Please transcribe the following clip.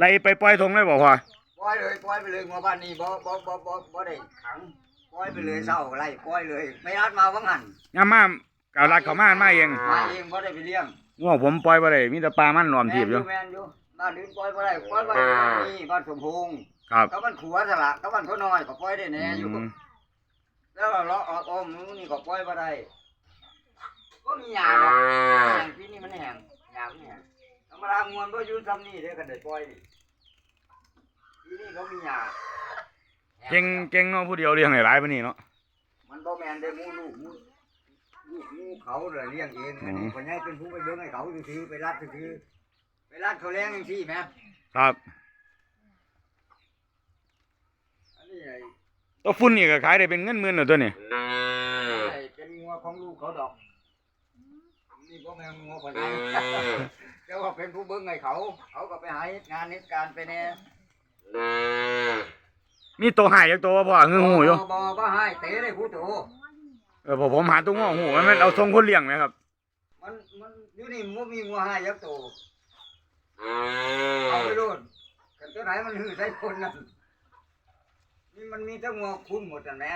ไล่ไปปล่อยทงเลยบ่พ่อปล่อยเลยปล่อยไปเลยงัวบ้านนี้บ่บ่บ่บ่บ่ได้ขังปล่อยไปเลยเศร้าไล่ปล่อยเลย ไม่รัดมาว่างั้นยามมาเก่ารัดเขามามาเองมาเองบ่ได้ไปเลี้ยงง่วงผมปล่อยบ่ได้มีแต่ปลามันล้อมทีบอยู่แม่นอยู่บ้านอื่นปล่อยบ่ได้ปล่อยบ้านนี้บ้านสมพงษ์ครับก็มันขัวซะละก็มันเขาน้อยก็ปล่อยได้แน่อยู่อืมแล้วเราเลาะออกออมนู้นนี่ก็ปล่อยบ่ได้ก็มีหยาด มดามวนบ่อยู่ซ้ำนี่เด้อก็ได้ปล่อยนี่ที่นี่เขามีหยาเก่งเก่งเนาะผู้เดียวเลี้ยงหลายๆปานนี้เนาะ มันบ่แม่นได้หมูลูกหมูลูกหมูเขาเลยเลี้ยงเองอันนี้อืมคนใหญ่เป็นผู้ไปเบิ่งให้เขาซื่อๆไปรัดซื่อๆไปรัดเขาเลี้ยงจังซี่แหมครับอันนี้ไอ้ตัวฟุ้นนี่ก็ขายได้เป็นเงินหมื่นแล้วตัวนี้ไอ้เป็นงัวของลูกเขาดอก นี่บ่แม่นงัวคนใหญ่ แต่ว่าเป็นผู้เบิ่งให้เขา เขาก็ไปหาเฮ็ดงานเฮ็ดการไปแน่มีตัวหายจากตัวบ่พ่อคือหูอยู่บ่บ่บ่ให้เตะเลยผู้โตเออพอผมหาตัวง้อหูมันมันเอาทรงคนเลี้ยงไหมครับ มันมันอยู่นี่บ่มีงัวให้ยักโตเอาไปโลดกันตัวไหนมันหือใส่คนนั่นนี่มันมีแต่งัวคุ้มหมดนั่นแหละ